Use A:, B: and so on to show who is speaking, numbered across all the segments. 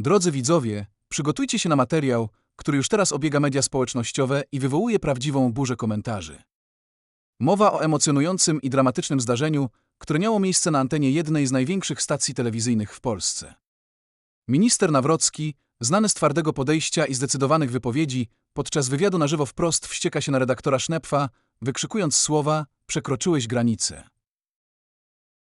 A: Drodzy widzowie, przygotujcie się na materiał, który już teraz obiega media społecznościowe i wywołuje prawdziwą burzę komentarzy. Mowa o emocjonującym i dramatycznym zdarzeniu, które miało miejsce na antenie jednej z największych stacji telewizyjnych w Polsce. Minister Nawrocki, znany z twardego podejścia i zdecydowanych wypowiedzi, podczas wywiadu na żywo wprost wścieka się na redaktora Sznepfa, wykrzykując słowa przekroczyłeś granicę.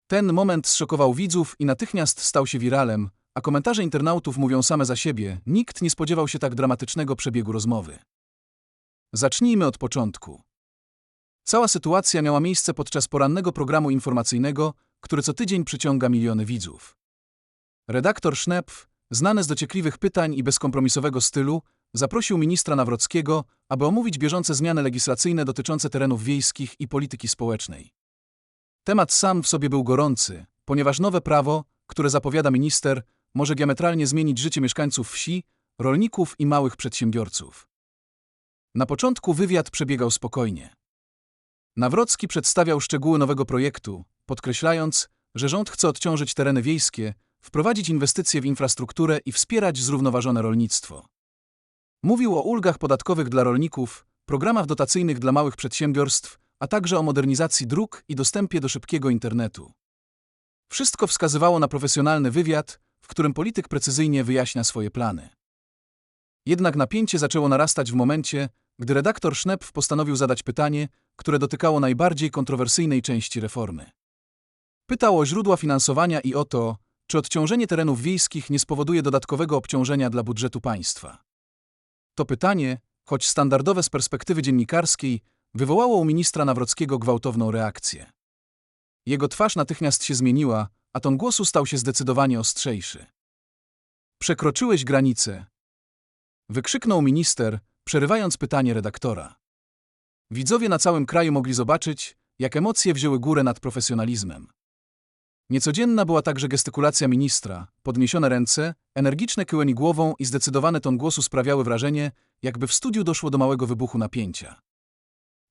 A: Ten moment zszokował widzów i natychmiast stał się wiralem, a komentarze internautów mówią same za siebie. Nikt nie spodziewał się tak dramatycznego przebiegu rozmowy. Zacznijmy od początku. Cała sytuacja miała miejsce podczas porannego programu informacyjnego, który co tydzień przyciąga miliony widzów. Redaktor Sznepf, znany z dociekliwych pytań i bezkompromisowego stylu, zaprosił ministra Nawrockiego, aby omówić bieżące zmiany legislacyjne dotyczące terenów wiejskich i polityki społecznej. Temat sam w sobie był gorący, ponieważ nowe prawo, które zapowiada minister, może diametralnie zmienić życie mieszkańców wsi, rolników i małych przedsiębiorców. Na początku wywiad przebiegał spokojnie. Nawrocki przedstawiał szczegóły nowego projektu, podkreślając, że rząd chce odciążyć tereny wiejskie, wprowadzić inwestycje w infrastrukturę i wspierać zrównoważone rolnictwo. Mówił o ulgach podatkowych dla rolników, programach dotacyjnych dla małych przedsiębiorstw, a także o modernizacji dróg i dostępie do szybkiego internetu. Wszystko wskazywało na profesjonalny wywiad, w którym polityk precyzyjnie wyjaśnia swoje plany. Jednak napięcie zaczęło narastać w momencie, gdy redaktor Sznepf postanowił zadać pytanie, które dotykało najbardziej kontrowersyjnej części reformy. Pytał o źródła finansowania i o to, czy odciążenie terenów wiejskich nie spowoduje dodatkowego obciążenia dla budżetu państwa. To pytanie, choć standardowe z perspektywy dziennikarskiej, wywołało u ministra Nawrockiego gwałtowną reakcję. Jego twarz natychmiast się zmieniła, a ton głosu stał się zdecydowanie ostrzejszy. Przekroczyłeś granicę. Wykrzyknął minister, przerywając pytanie redaktora. Widzowie na całym kraju mogli zobaczyć, jak emocje wzięły górę nad profesjonalizmem. Niecodzienna była także gestykulacja ministra, podniesione ręce, energiczne kyłeni głową i zdecydowany ton głosu sprawiały wrażenie, jakby w studiu doszło do małego wybuchu napięcia.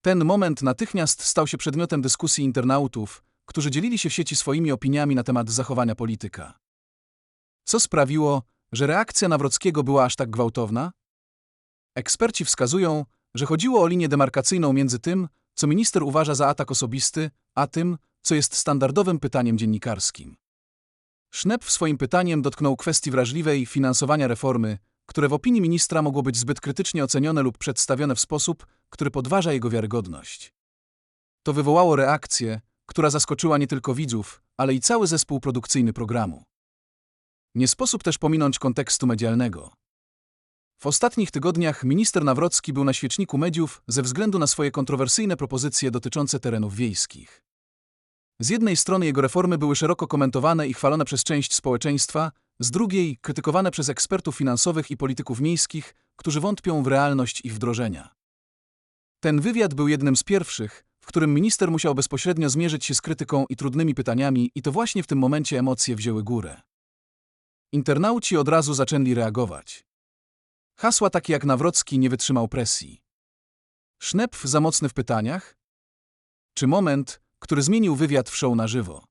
A: Ten moment natychmiast stał się przedmiotem dyskusji internautów, którzy dzielili się w sieci swoimi opiniami na temat zachowania polityka. Co sprawiło, że reakcja Nawrockiego była aż tak gwałtowna? Eksperci wskazują, że chodziło o linię demarkacyjną między tym, co minister uważa za atak osobisty, a tym, co jest standardowym pytaniem dziennikarskim. Sznep w swoim pytaniem dotknął kwestii wrażliwej finansowania reformy, które w opinii ministra mogło być zbyt krytycznie ocenione lub przedstawione w sposób, który podważa jego wiarygodność. To wywołało reakcję, która zaskoczyła nie tylko widzów, ale i cały zespół produkcyjny programu. Nie sposób też pominąć kontekstu medialnego. W ostatnich tygodniach minister Nawrocki był na świeczniku mediów ze względu na swoje kontrowersyjne propozycje dotyczące terenów wiejskich. Z jednej strony jego reformy były szeroko komentowane i chwalone przez część społeczeństwa, z drugiej krytykowane przez ekspertów finansowych i polityków miejskich, którzy wątpią w realność ich wdrożenia. Ten wywiad był jednym z pierwszych, w którym minister musiał bezpośrednio zmierzyć się z krytyką i trudnymi pytaniami, i to właśnie w tym momencie emocje wzięły górę. Internauci od razu zaczęli reagować. Hasła takie jak Nawrocki nie wytrzymał presji. Sznepf za mocny w pytaniach? Czy moment, który zmienił wywiad w show na żywo?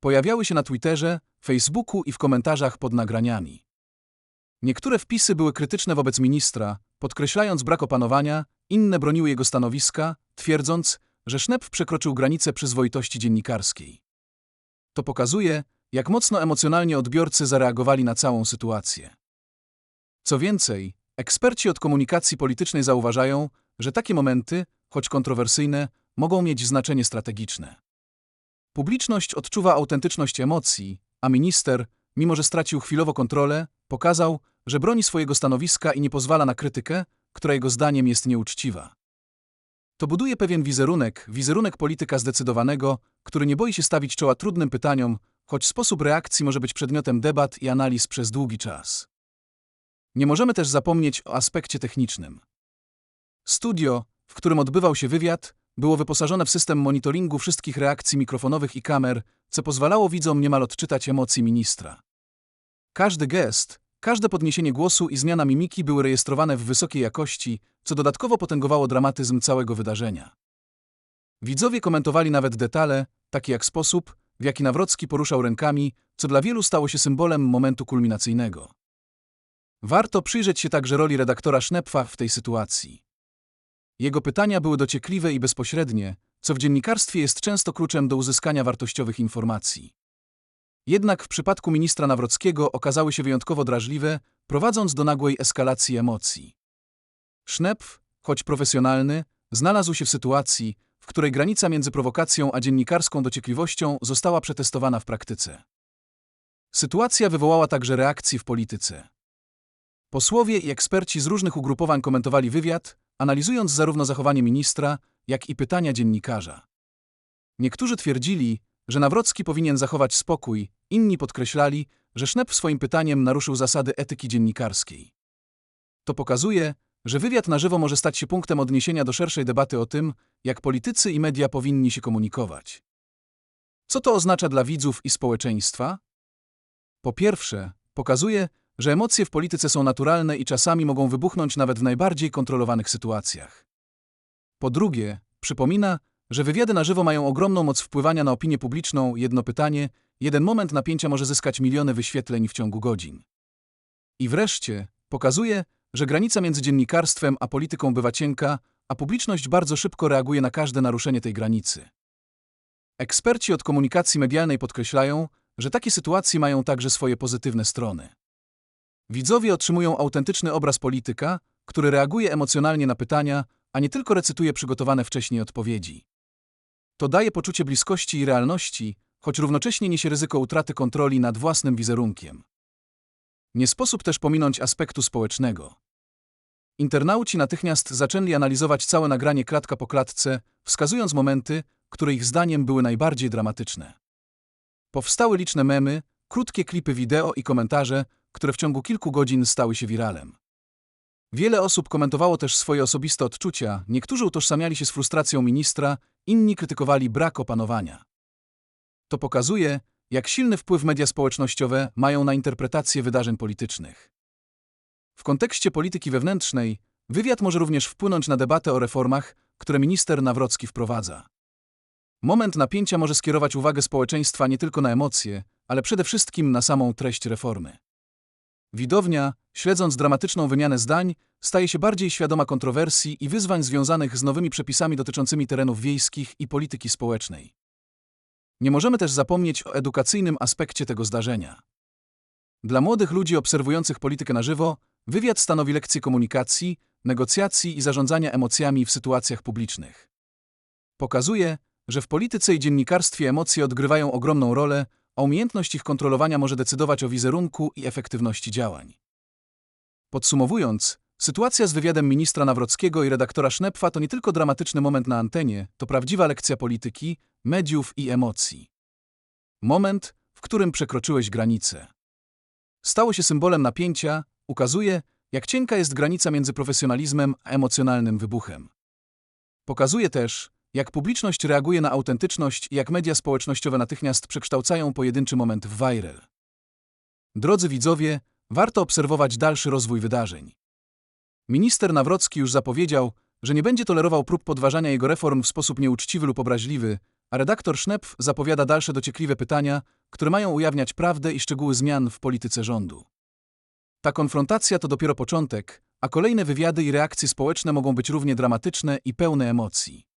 A: Pojawiały się na Twitterze, Facebooku i w komentarzach pod nagraniami. Niektóre wpisy były krytyczne wobec ministra, podkreślając brak opanowania, inne broniły jego stanowiska, twierdząc, że Sznepf przekroczył granicę przyzwoitości dziennikarskiej. To pokazuje, jak mocno emocjonalnie odbiorcy zareagowali na całą sytuację. Co więcej, eksperci od komunikacji politycznej zauważają, że takie momenty, choć kontrowersyjne, mogą mieć znaczenie strategiczne. Publiczność odczuwa autentyczność emocji, a minister, mimo że stracił chwilowo kontrolę, pokazał, że broni swojego stanowiska i nie pozwala na krytykę, która jego zdaniem jest nieuczciwa. To buduje pewien wizerunek, wizerunek polityka zdecydowanego, który nie boi się stawić czoła trudnym pytaniom, choć sposób reakcji może być przedmiotem debat i analiz przez długi czas. Nie możemy też zapomnieć o aspekcie technicznym. Studio, w którym odbywał się wywiad, było wyposażone w system monitoringu wszystkich reakcji mikrofonowych i kamer, co pozwalało widzom niemal odczytać emocji ministra. Każdy gest, każde podniesienie głosu i zmiana mimiki były rejestrowane w wysokiej jakości, co dodatkowo potęgowało dramatyzm całego wydarzenia. Widzowie komentowali nawet detale, takie jak sposób, w jaki Nawrocki poruszał rękami, co dla wielu stało się symbolem momentu kulminacyjnego. Warto przyjrzeć się także roli redaktora Sznepfa w tej sytuacji. Jego pytania były dociekliwe i bezpośrednie, co w dziennikarstwie jest często kluczem do uzyskania wartościowych informacji. Jednak w przypadku ministra Nawrockiego okazały się wyjątkowo drażliwe, prowadząc do nagłej eskalacji emocji. Sznepf, choć profesjonalny, znalazł się w sytuacji, w której granica między prowokacją a dziennikarską dociekliwością została przetestowana w praktyce. Sytuacja wywołała także reakcje w polityce. Posłowie i eksperci z różnych ugrupowań komentowali wywiad, analizując zarówno zachowanie ministra, jak i pytania dziennikarza. Niektórzy twierdzili, że Nawrocki powinien zachować spokój, inni podkreślali, że Sznep swoim pytaniem naruszył zasady etyki dziennikarskiej. To pokazuje, że wywiad na żywo może stać się punktem odniesienia do szerszej debaty o tym, jak politycy i media powinni się komunikować. Co to oznacza dla widzów i społeczeństwa? Po pierwsze, pokazuje, że emocje w polityce są naturalne i czasami mogą wybuchnąć nawet w najbardziej kontrolowanych sytuacjach. Po drugie, przypomina, że wywiady na żywo mają ogromną moc wpływania na opinię publiczną. Jedno pytanie, jeden moment napięcia może zyskać miliony wyświetleń w ciągu godzin. I wreszcie, pokazuje, że granica między dziennikarstwem a polityką bywa cienka, a publiczność bardzo szybko reaguje na każde naruszenie tej granicy. Eksperci od komunikacji medialnej podkreślają, że takie sytuacje mają także swoje pozytywne strony. Widzowie otrzymują autentyczny obraz polityka, który reaguje emocjonalnie na pytania, a nie tylko recytuje przygotowane wcześniej odpowiedzi. To daje poczucie bliskości i realności, choć równocześnie niesie ryzyko utraty kontroli nad własnym wizerunkiem. Nie sposób też pominąć aspektu społecznego. Internauci natychmiast zaczęli analizować całe nagranie klatka po klatce, wskazując momenty, które ich zdaniem były najbardziej dramatyczne. Powstały liczne memy, krótkie klipy wideo i komentarze, które w ciągu kilku godzin stały się wiralem. Wiele osób komentowało też swoje osobiste odczucia, niektórzy utożsamiali się z frustracją ministra, inni krytykowali brak opanowania. To pokazuje, jak silny wpływ media społecznościowe mają na interpretację wydarzeń politycznych. W kontekście polityki wewnętrznej, wywiad może również wpłynąć na debatę o reformach, które minister Nawrocki wprowadza. Moment napięcia może skierować uwagę społeczeństwa nie tylko na emocje, ale przede wszystkim na samą treść reformy. Widownia, śledząc dramatyczną wymianę zdań, staje się bardziej świadoma kontrowersji i wyzwań związanych z nowymi przepisami dotyczącymi terenów wiejskich i polityki społecznej. Nie możemy też zapomnieć o edukacyjnym aspekcie tego zdarzenia. Dla młodych ludzi obserwujących politykę na żywo, wywiad stanowi lekcję komunikacji, negocjacji i zarządzania emocjami w sytuacjach publicznych. Pokazuje, że w polityce i dziennikarstwie emocje odgrywają ogromną rolę, a umiejętność ich kontrolowania może decydować o wizerunku i efektywności działań. Podsumowując, sytuacja z wywiadem ministra Nawrockiego i redaktora Sznepfa to nie tylko dramatyczny moment na antenie, to prawdziwa lekcja polityki, mediów i emocji. Moment, w którym przekroczyłeś granicę. Stało się symbolem napięcia, ukazuje, jak cienka jest granica między profesjonalizmem a emocjonalnym wybuchem. Pokazuje też, jak publiczność reaguje na autentyczność i jak media społecznościowe natychmiast przekształcają pojedynczy moment w viral. Drodzy widzowie, warto obserwować dalszy rozwój wydarzeń. Minister Nawrocki już zapowiedział, że nie będzie tolerował prób podważania jego reform w sposób nieuczciwy lub obraźliwy, a redaktor Sznepf zapowiada dalsze dociekliwe pytania, które mają ujawniać prawdę i szczegóły zmian w polityce rządu. Ta konfrontacja to dopiero początek, a kolejne wywiady i reakcje społeczne mogą być równie dramatyczne i pełne emocji.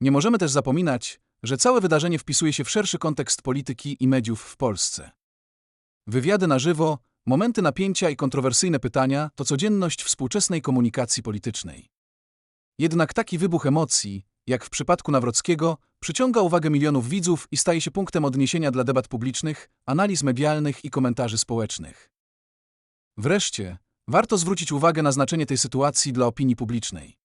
A: Nie możemy też zapominać, że całe wydarzenie wpisuje się w szerszy kontekst polityki i mediów w Polsce. Wywiady na żywo, momenty napięcia i kontrowersyjne pytania to codzienność współczesnej komunikacji politycznej. Jednak taki wybuch emocji, jak w przypadku Nawrockiego, przyciąga uwagę milionów widzów i staje się punktem odniesienia dla debat publicznych, analiz medialnych i komentarzy społecznych. Wreszcie, warto zwrócić uwagę na znaczenie tej sytuacji dla opinii publicznej.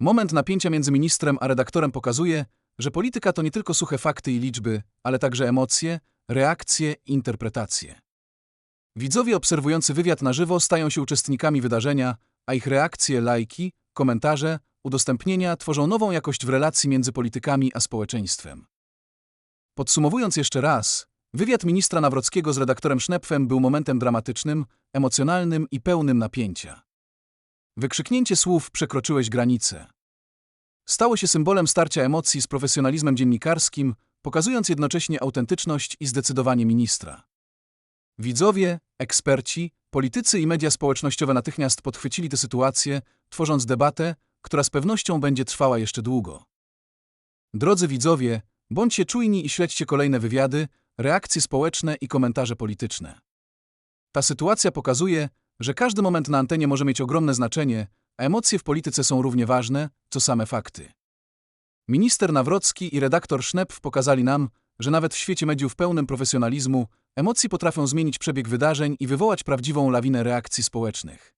A: Moment napięcia między ministrem a redaktorem pokazuje, że polityka to nie tylko suche fakty i liczby, ale także emocje, reakcje interpretacje. Widzowie obserwujący wywiad na żywo stają się uczestnikami wydarzenia, a ich reakcje, lajki, komentarze, udostępnienia tworzą nową jakość w relacji między politykami a społeczeństwem. Podsumowując jeszcze raz, wywiad ministra Nawrockiego z redaktorem Sznepfem był momentem dramatycznym, emocjonalnym i pełnym napięcia. Wykrzyknięcie słów przekroczyłeś granicę. Stało się symbolem starcia emocji z profesjonalizmem dziennikarskim, pokazując jednocześnie autentyczność i zdecydowanie ministra. Widzowie, eksperci, Politycy i media społecznościowe natychmiast podchwycili tę sytuację, tworząc debatę, która z pewnością będzie trwała jeszcze długo. Drodzy widzowie, bądźcie czujni i śledźcie kolejne wywiady, reakcje społeczne i komentarze polityczne. Ta sytuacja pokazuje, że każdy moment na antenie może mieć ogromne znaczenie, a emocje w polityce są równie ważne, co same fakty. Minister Nawrocki i redaktor Sznepf pokazali nam, że nawet w świecie mediów pełnym profesjonalizmu emocje potrafią zmienić przebieg wydarzeń i wywołać prawdziwą lawinę reakcji społecznych.